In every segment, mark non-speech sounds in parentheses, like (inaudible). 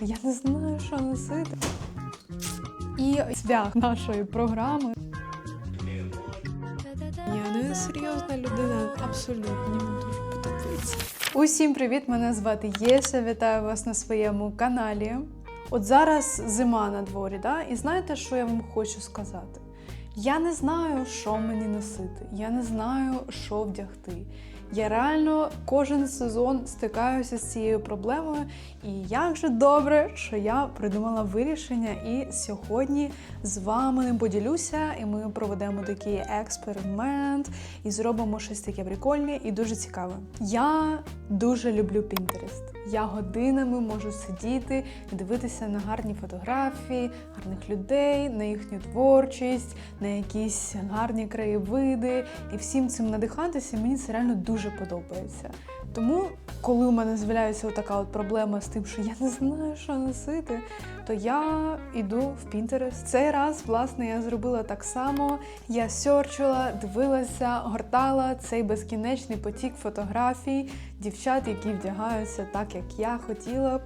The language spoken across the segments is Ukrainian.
Я не знаю, що носити. І свях нашої програми. Я не серйозна людина, абсолютно мені дуже подобається. Усім привіт! Мене звати Єся. Вітаю вас на своєму каналі. От зараз зима на дворі, да? і знаєте, що я вам хочу сказати? Я не знаю, що мені носити, я не знаю, що вдягти. Я реально кожен сезон стикаюся з цією проблемою, і як же добре, що я придумала вирішення, і сьогодні з вами не поділюся, і ми проведемо такий експеримент і зробимо щось таке прикольне і дуже цікаве. Я дуже люблю Pinterest. Я годинами можу сидіти і дивитися на гарні фотографії, гарних людей, на їхню творчість, на якісь гарні краєвиди, і всім цим надихатися. Мені це реально дуже подобається. Тому, коли у мене з'являється така от проблема з тим, що я не знаю, що носити, то я йду в Pinterest. Цей раз, власне, я зробила так само. Я сьорчила, дивилася, гортала цей безкінечний потік фотографій дівчат, які вдягаються так, як я хотіла б.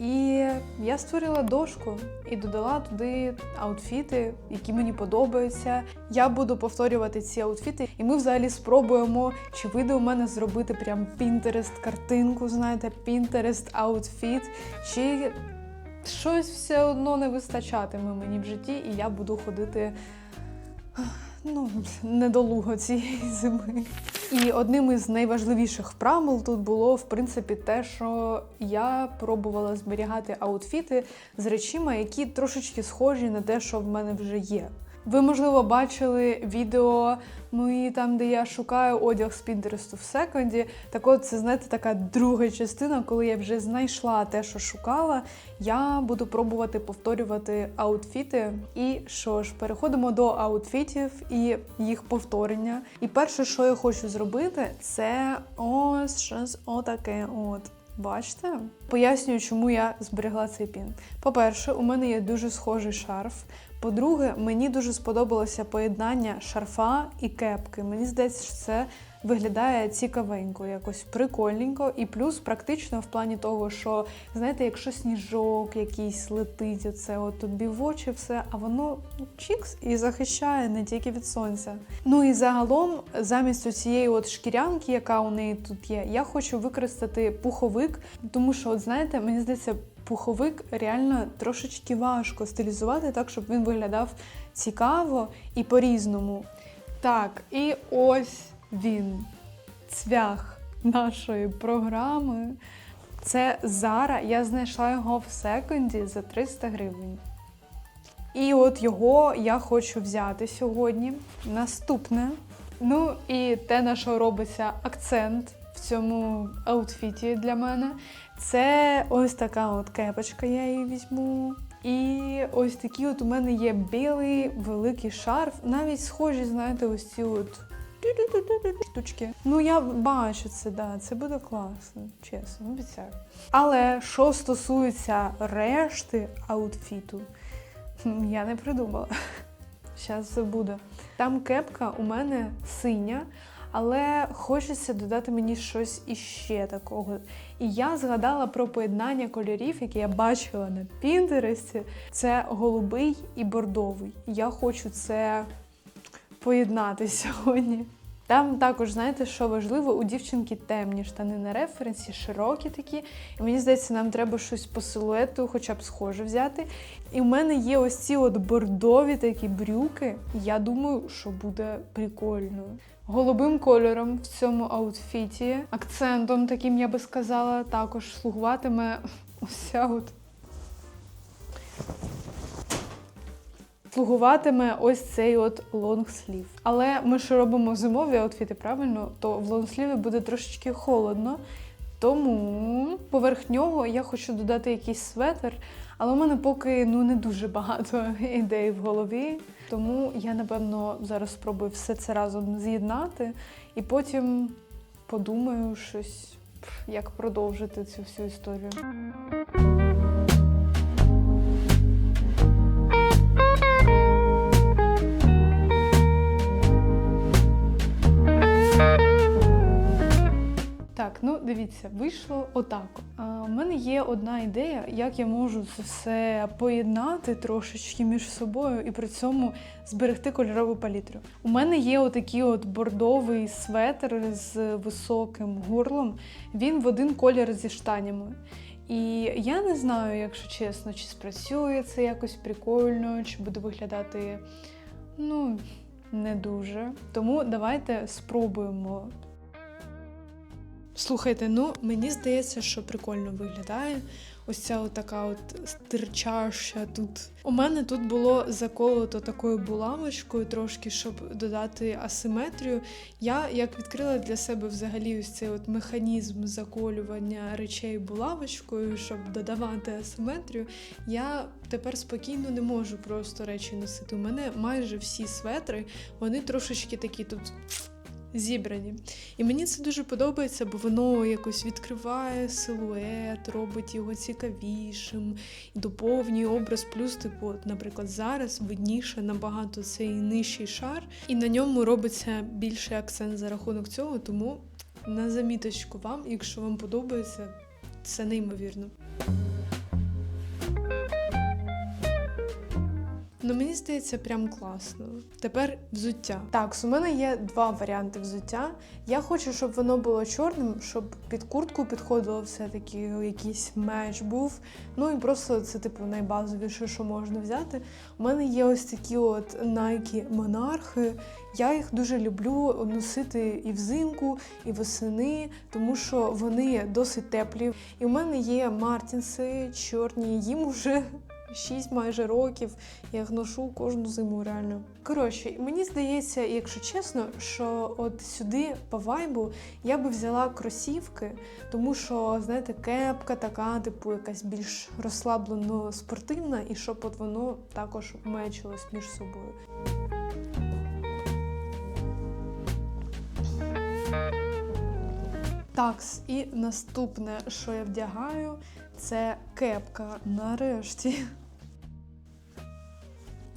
І я створила дошку і додала туди аутфіти, які мені подобаються. Я буду повторювати ці аутфіти, і ми взагалі спробуємо, чи вийде у мене зробити прям Pinterest картинку, знаєте, Pinterest аутфіт, чи щось все одно не вистачатиме мені в житті, і я буду ходити. Ну, недолуго цієї зими. І одним із найважливіших правил тут було, в принципі, те, що я пробувала зберігати аутфіти з речима, які трошечки схожі на те, що в мене вже є. Ви, можливо, бачили відео мої там, де я шукаю одяг з Пінтересту в секонді. Так от, це, знаєте, така друга частина, коли я вже знайшла те, що шукала. Я буду пробувати повторювати аутфіти. І що ж, переходимо до аутфітів і їх повторення. І перше, що я хочу зробити, це ось щось отаке. От. Бачите? Пояснюю, чому я зберегла цей пін. По-перше, у мене є дуже схожий шарф. По-друге, мені дуже сподобалося поєднання шарфа і кепки. Мені здається, що це виглядає цікавенько, якось прикольненько, і плюс практично в плані того, що знаєте, якщо сніжок якийсь летить, оце от тобі в очі все, а воно ну, чікс і захищає не тільки від сонця. Ну і загалом, замість цієї от шкірянки, яка у неї тут є, я хочу використати пуховик, тому що, от знаєте, мені здається. Пуховик реально трошечки важко стилізувати так, щоб він виглядав цікаво і по-різному. Так, і ось він, цвях нашої програми. Це Зара. Я знайшла його в секонді за 300 гривень. І от його я хочу взяти сьогодні. Наступне. Ну і те, на що робиться акцент в цьому аутфіті для мене, це ось така от кепочка, я її візьму. І ось такі от у мене є білий великий шарф, навіть схожі, знаєте, ось ці от штучки. Ну, я бачу це, да, це буде класно, чесно, обіцяю. Але що стосується решти аутфіту, я не придумала. (laughs) Зараз все буде. Там кепка у мене синя, але хочеться додати мені щось іще такого. І я згадала про поєднання кольорів, які я бачила на Пінтересті. Це голубий і бордовий. Я хочу це поєднати (laughs) сьогодні. Там також, знаєте, що важливо, у дівчинки темні штани на референсі, широкі такі. І мені здається, нам треба щось по силуету, хоча б схоже взяти. І в мене є ось ці от бордові такі брюки. Я думаю, що буде прикольно. Голубим кольором в цьому аутфіті, акцентом, таким я би сказала, також слугуватиме (laughs) ця от слугуватиме ось цей от лонгслів. Але ми ж робимо зимові аутфіти, правильно? То в лонгсліві буде трошечки холодно. Тому поверх нього я хочу додати якийсь светр, але у мене поки ну не дуже багато (laughs) ідей в голові. Тому я напевно зараз спробую все це разом з'єднати і потім подумаю щось, як продовжити цю всю історію. Дивіться, вийшло отак. У мене є одна ідея, як я можу це все поєднати трошечки між собою і при цьому зберегти кольорову палітру. У мене є отакий от бордовий светр з високим горлом. Він в один колір зі штанями. І я не знаю, якщо чесно, чи спрацює це якось прикольно, чи буде виглядати ну не дуже. Тому давайте спробуємо. Слухайте, ну мені здається, що прикольно виглядає. Ось ця така от стирчаща тут. У мене тут було заколото такою булавочкою трошки, щоб додати асиметрію. Я як відкрила для себе взагалі ось цей от механізм заколювання речей булавочкою, щоб додавати асиметрію, я тепер спокійно не можу просто речі носити. У мене майже всі светри, вони трошечки такі тут зібрані. І мені це дуже подобається, бо воно якось відкриває силует, робить його цікавішим, доповнює образ. Плюс, типу, от, наприклад, зараз видніше набагато цей нижчий шар, і на ньому робиться більший акцент за рахунок цього. Тому на заміточку вам, якщо вам подобається, це неймовірно. Ну, мені здається, прям класно. Тепер взуття. Так, у мене є два варіанти взуття. Я хочу, щоб воно було чорним, щоб під куртку підходило все-таки якийсь меч був. Ну і просто це, типу, найбазовіше, що можна взяти. У мене є ось такі от Nike монархи. Я їх дуже люблю носити і взимку, і восени, тому що вони досить теплі. І у мене є Мартінси чорні, їм уже 6 майже років. Я їх ношу кожну зиму, реально. Коротше, мені здається, якщо чесно, що от сюди по вайбу я би взяла кросівки, тому що, знаєте, кепка така, типу, якась більш розслаблено спортивна, і щоб от воно також мечилось між собою. Такс, і наступне, що я вдягаю, це кепка нарешті.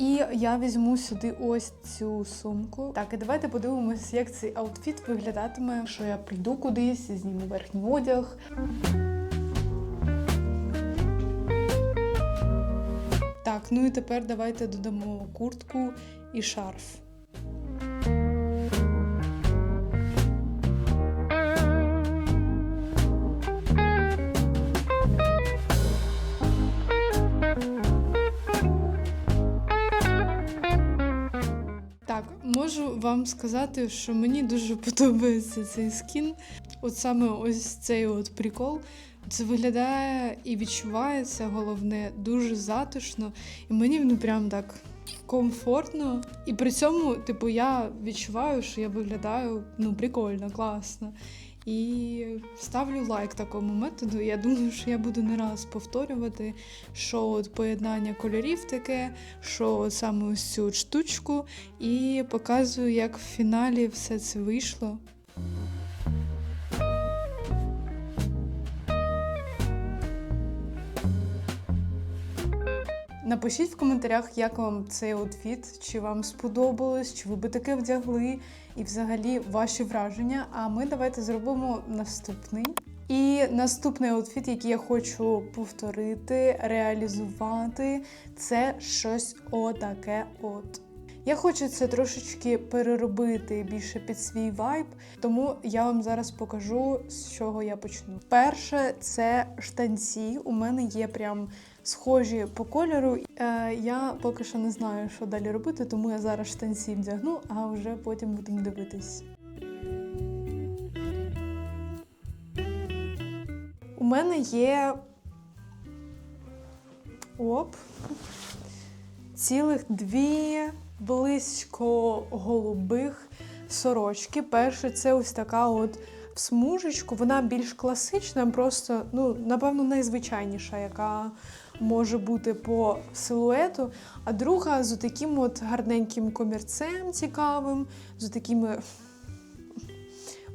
І я візьму сюди ось цю сумку. Так, і давайте подивимось, як цей аутфіт виглядатиме, що я прийду кудись, зніму верхній одяг. Так, ну і тепер давайте додамо куртку і шарф. Вам сказати, що мені дуже (laughs) подобається цей скін. От саме ось цей от прикол. Це виглядає і відчувається, головне, дуже затишно. І мені ну прям так комфортно. І при цьому, типу, я відчуваю, що я виглядаю ну, прикольно, класно. І ставлю лайк такому методу. Я думаю, що я буду не раз повторювати, що от поєднання кольорів таке, що от саме ось цю штучку, і показую, як в фіналі все це вийшло. Напишіть в коментарях, як вам цей аутфіт, чи вам сподобалось, чи ви би таке вдягли, і взагалі ваші враження. А ми давайте зробимо наступний. І наступний аутфіт, який я хочу повторити, реалізувати, це щось отаке от. Я хочу це трошечки переробити більше під свій вайб, тому я вам зараз покажу, з чого я почну. Перше, це штанці. У мене є прям схожі по кольору. Е, я поки що не знаю, що далі робити, тому я зараз штанці вдягну, а вже потім будемо дивитись. У мене є оп, цілих дві близько голубих сорочки. Перше, це ось така от в смужечку. Вона більш класична, просто, ну, напевно, найзвичайніша, яка може бути по силуету. А друга з таким от гарненьким комірцем цікавим, з такими.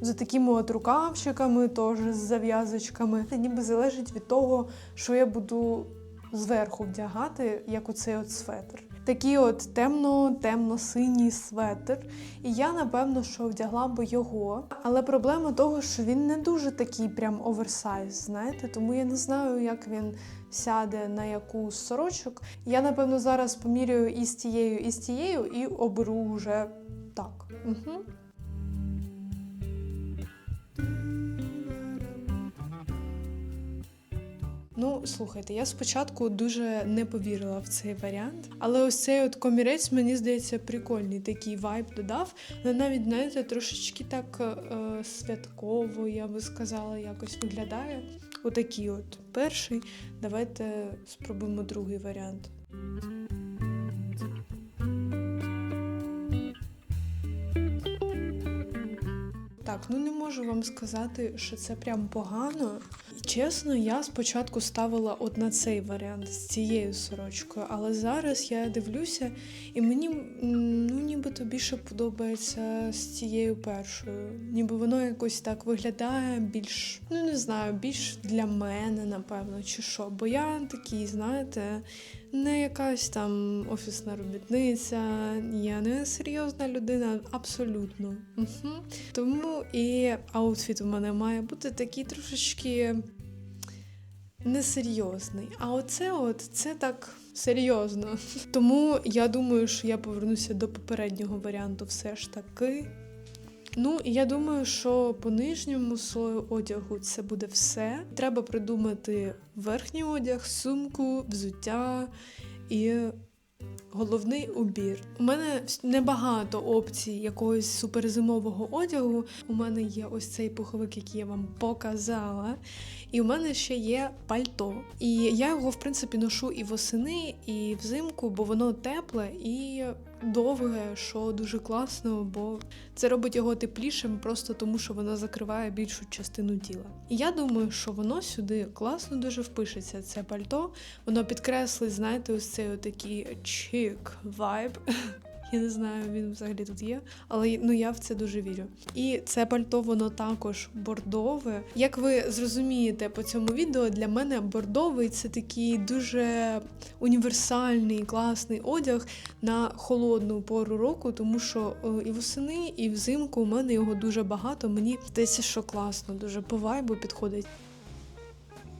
З такими от рукавчиками, теж з зав'язочками. Це ніби залежить від того, що я буду зверху вдягати, як оцей от светр. Такий от темно-темно-синій светр. І я напевно, що вдягла би його. Але проблема того, що він не дуже такий прям оверсайз, знаєте, тому я не знаю, як він сяде на яку з сорочок. Я, напевно, зараз поміряю і з тією, і з тією, і оберу вже так. Угу. Ну, слухайте, я спочатку дуже не повірила в цей варіант, але ось цей от комірець, мені здається, прикольний такий вайб додав. Але навіть, знаєте, трошечки так е, святково, я би сказала, якось виглядає. Отакий от перший. Давайте спробуємо другий варіант. Так, ну не можу вам сказати, що це прям погано. Чесно, я спочатку ставила от на цей варіант з цією сорочкою, але зараз я дивлюся, і мені ну нібито більше подобається з цією першою. Ніби воно якось так виглядає більш, ну не знаю, більш для мене, напевно, чи що. Бо я такий, знаєте, не якась там офісна робітниця, я не серйозна людина, абсолютно. Угу. Тому і аутфіт у мене має бути такий трошечки несерйозний. А оце от це так серйозно. Тому я думаю, що я повернуся до попереднього варіанту все ж таки. Ну, і я думаю, що по нижньому слою одягу це буде все. Треба придумати верхній одяг, сумку, взуття і головний убір. У мене небагато опцій якогось суперзимового одягу. У мене є ось цей пуховик, який я вам показала. І у мене ще є пальто. І я його, в принципі, ношу і восени, і взимку, бо воно тепле і довге, що дуже класно, бо це робить його теплішим, просто тому що воно закриває більшу частину тіла. І я думаю, що воно сюди класно дуже впишеться. Це пальто, воно підкреслить, знаєте, ось цей отакий чик вайб. Я не знаю, він взагалі тут є, але ну я в це дуже вірю. І це пальто, воно також бордове. Як ви зрозумієте по цьому відео, для мене бордовий це такий дуже універсальний, класний одяг на холодну пору року, тому що е, і восени, і взимку у мене його дуже багато. Мені здається, що класно, дуже по вайбу підходить.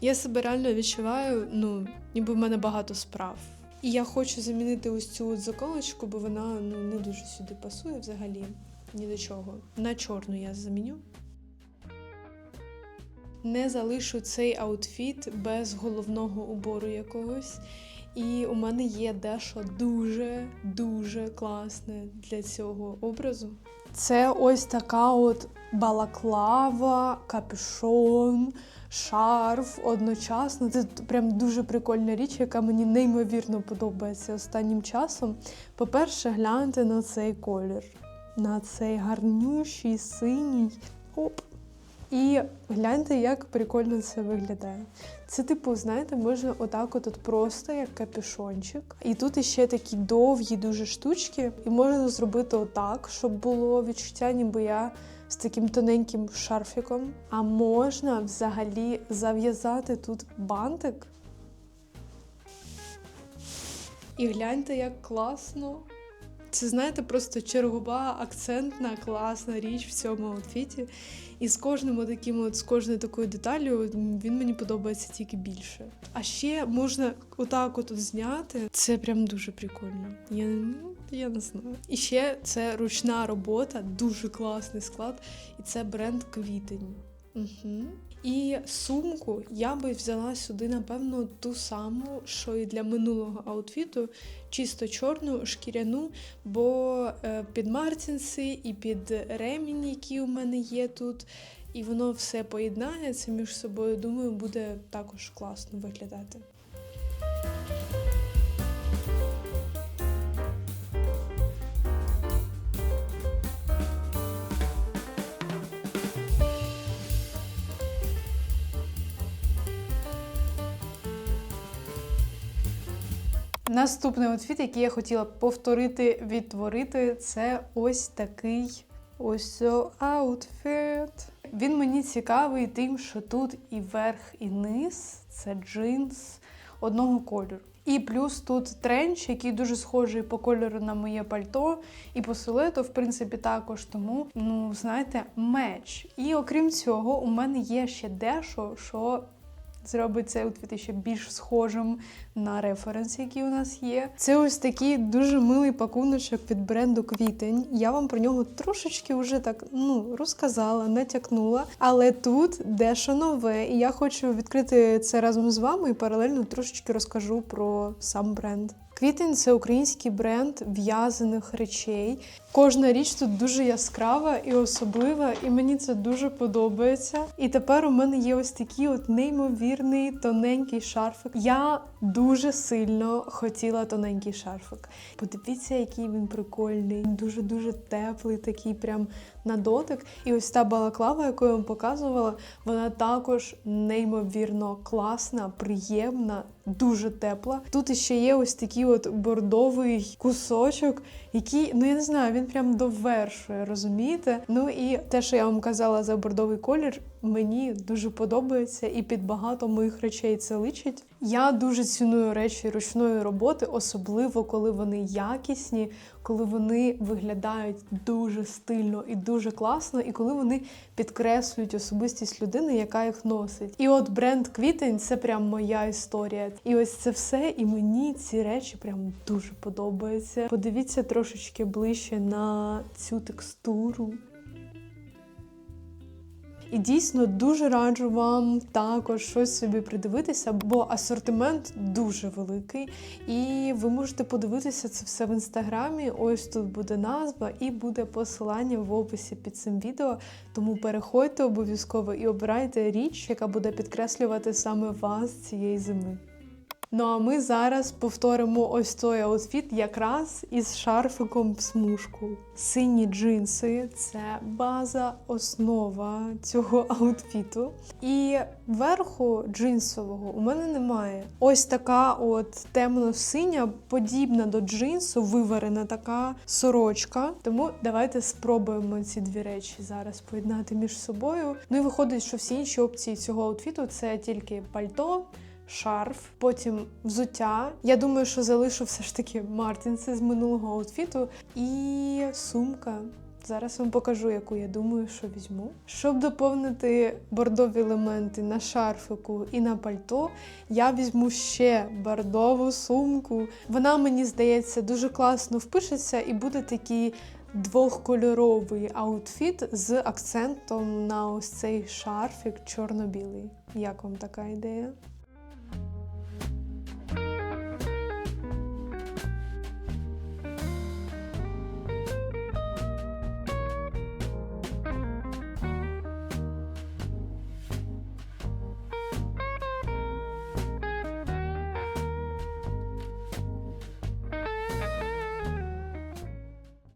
Я себе реально відчуваю, ну, ніби в мене багато справ. І я хочу замінити ось цю от заколочку, бо вона ну, не дуже сюди пасує взагалі ні до чого. На чорну я заміню. Не залишу цей аутфіт без головного убору якогось. І у мене є дещо дуже-дуже класне для цього образу. Це ось така от балаклава, капюшон, шарф одночасно. Це прям дуже прикольна річ, яка мені неймовірно подобається останнім часом. По-перше, гляньте на цей колір, на цей гарнющий синій. Оп. І гляньте, як прикольно це виглядає. Це, типу, знаєте, можна отак от, от просто як капюшончик. І тут іще такі довгі дуже штучки. І можна зробити отак, щоб було відчуття, ніби я з таким тоненьким шарфіком. А можна взагалі зав'язати тут бантик. І гляньте, як класно. Це, знаєте, просто чергова акцентна, класна річ в цьому аутфіті. І з кожним таким, от з кожною такою деталлю він мені подобається тільки більше. А ще можна отак от зняти. Це прям дуже прикольно. Я, ну, я не знаю. І ще це ручна робота, дуже класний склад. І це бренд квітень. Угу. І сумку я би взяла сюди, напевно, ту саму, що і для минулого аутфіту, чисто чорну шкіряну, бо е, під мартінси і під ремінь, які у мене є тут, і воно все поєднається між собою. Думаю, буде також класно виглядати. Наступний аутфіт, який я хотіла повторити, відтворити, це ось такий ось аутфіт. Він мені цікавий тим, що тут і верх, і низ це джинс. одного кольору. І плюс тут тренч, який дуже схожий по кольору на моє пальто, і по силуету, в принципі, також. Тому, ну, знаєте, меч. І окрім цього, у мене є ще дещо, що зробить це аутфіт ще більш схожим на референс, які у нас є. Це ось такий дуже милий пакуночок від бренду Квітень. Я вам про нього трошечки вже так ну розказала, натякнула. Але тут дещо нове, і я хочу відкрити це разом з вами і паралельно трошечки розкажу про сам бренд. Квітень це український бренд в'язаних речей. Кожна річ тут дуже яскрава і особлива, і мені це дуже подобається. І тепер у мене є ось такий от неймовірний тоненький шарфик. Я дуже сильно хотіла тоненький шарфик. Подивіться, який він прикольний, дуже дуже теплий, такий прям на дотик. І ось та балаклава, яку я вам показувала, вона також неймовірно класна, приємна, дуже тепла. Тут іще є ось такий от бордовий кусочок, який, ну я не знаю, він прям довершує, розумієте? Ну і те, що я вам казала за бордовий колір, мені дуже подобається, і під багато моїх речей це личить. Я дуже ціную речі ручної роботи, особливо коли вони якісні, коли вони виглядають дуже стильно і дуже класно, і коли вони підкреслюють особистість людини, яка їх носить. І от бренд квітень це прям моя історія. І ось це все, і мені ці речі прям дуже подобаються. Подивіться трошечки ближче на цю текстуру. І дійсно дуже раджу вам також щось собі придивитися, бо асортимент дуже великий. І ви можете подивитися це все в інстаграмі. Ось тут буде назва і буде посилання в описі під цим відео. Тому переходьте обов'язково і обирайте річ, яка буде підкреслювати саме вас цієї зими. Ну а ми зараз повторимо ось той аутфіт якраз із шарфиком в смужку. Сині джинси це база, основа цього (laughs) аутфіту. І верху джинсового у мене немає. Ось така от темно-синя, подібна до джинсу, виварена така сорочка. Тому давайте спробуємо ці дві речі зараз поєднати між собою. Ну і виходить, що всі інші опції цього аутфіту це тільки пальто шарф, потім взуття. Я думаю, що залишу все ж таки мартінси з минулого аутфіту і сумка. Зараз вам покажу, яку я думаю, що візьму. Щоб доповнити бордові елементи на шарфику і на пальто, я візьму ще бордову сумку. Вона, мені здається, дуже класно впишеться і буде такий двохкольоровий аутфіт з акцентом на ось цей шарфік чорно-білий. Як вам така ідея?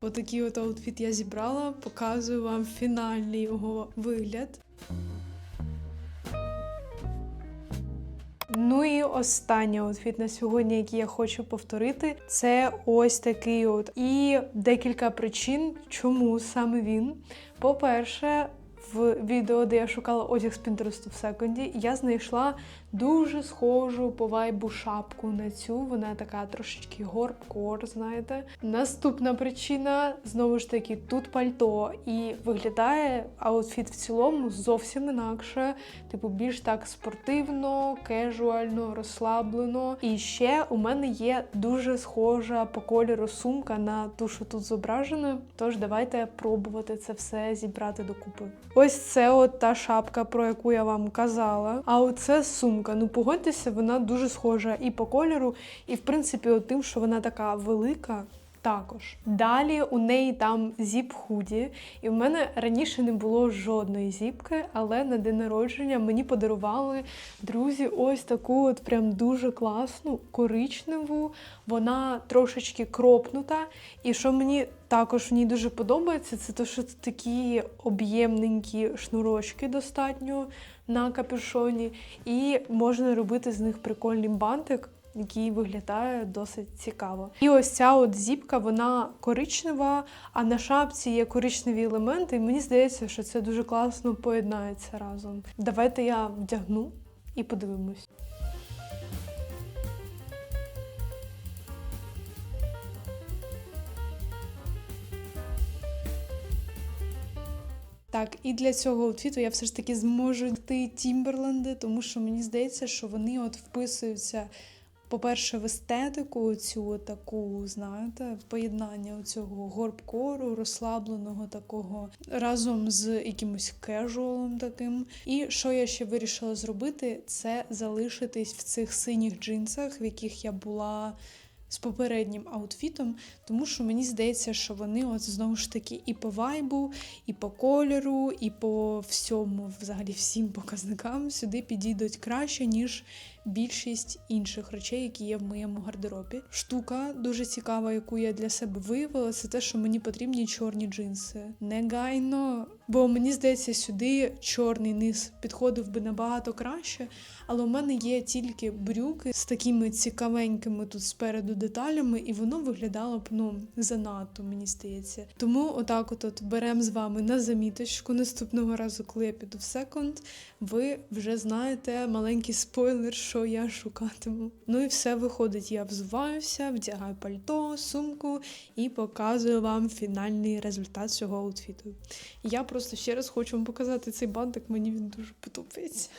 Отакий от аутфіт я зібрала, показую вам фінальний його вигляд. Ну і останній аутфіт на сьогодні, який я хочу повторити, це ось такий от. І декілька причин, чому саме він. По-перше, в відео, де я шукала одяг з Pinterest в секунді, я знайшла дуже схожу по вайбу шапку на цю. Вона така трошечки горбкор, знаєте. Наступна причина знову ж таки тут пальто, і виглядає аутфіт в цілому зовсім інакше. Типу, більш так спортивно, кежуально, розслаблено. І ще у мене є дуже схожа по кольору сумка на ту, що тут зображена. Тож давайте пробувати це все зібрати докупи. Ось це от та шапка, про яку я вам казала. А оце сумка. Ну погодьтеся, вона дуже схожа і по кольору, і в принципі, от тим, що вона така велика. Також далі у неї там зіп худі, і в мене раніше не було жодної зіпки, але на день народження мені подарували друзі ось таку от прям дуже класну коричневу. Вона трошечки кропнута. І що мені також в ній дуже подобається, це те, що це такі об'ємненькі шнурочки достатньо на капюшоні, і можна робити з них прикольний бантик який виглядає досить цікаво. І ось ця от зіпка, вона коричнева, а на шапці є коричневі елементи, і мені здається, що це дуже класно поєднається разом. Давайте я вдягну і подивимось. Так, і для цього аутфіту я все ж таки зможу йти Тімберленди, тому що мені здається, що вони от вписуються по-перше, в естетику цю таку, знаєте, поєднання цього горбкору, розслабленого такого разом з якимось кежуалом таким. І що я ще вирішила зробити, це залишитись в цих синіх джинсах, в яких я була з попереднім аутфітом, тому що мені здається, що вони от знову ж таки і по вайбу, і по кольору, і по всьому, взагалі всім показникам сюди підійдуть краще, ніж більшість інших речей, які є в моєму гардеробі. Штука дуже цікава, яку я для себе виявила, це те, що мені потрібні чорні джинси. Негайно, бо мені здається, сюди чорний низ підходив би набагато краще. Але у мене є тільки брюки з такими цікавенькими тут спереду деталями, і воно виглядало б ну занадто, мені здається. Тому отак, от, беремо з вами на заміточку наступного разу, коли я піду в секонд. Ви вже знаєте маленький спойлер, що я шукатиму. Ну і все виходить. Я взуваюся, вдягаю пальто, сумку і показую вам фінальний результат цього аутфіту. Я просто ще раз хочу вам показати цей бантик, мені він дуже подобається.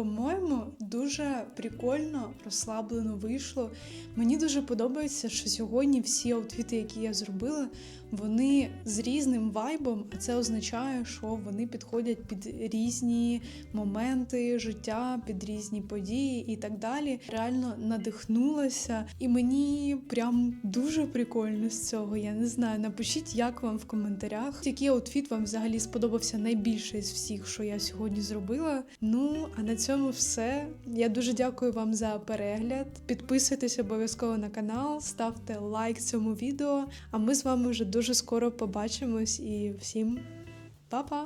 По-моєму, дуже прикольно, розслаблено вийшло. Мені дуже подобається, що сьогодні всі аутфіти, які я зробила, вони з різним вайбом, а це означає, що вони підходять під різні моменти життя, під різні події і так далі. Реально надихнулася, і мені прям дуже прикольно з цього. Я не знаю. Напишіть, як вам в коментарях, який аутфіт вам взагалі сподобався найбільше з всіх, що я сьогодні зробила. Ну а на цьому все. Я дуже дякую вам за перегляд. Підписуйтесь обов'язково на канал, ставте лайк цьому відео. А ми з вами вже дуже скоро побачимось і всім па-па!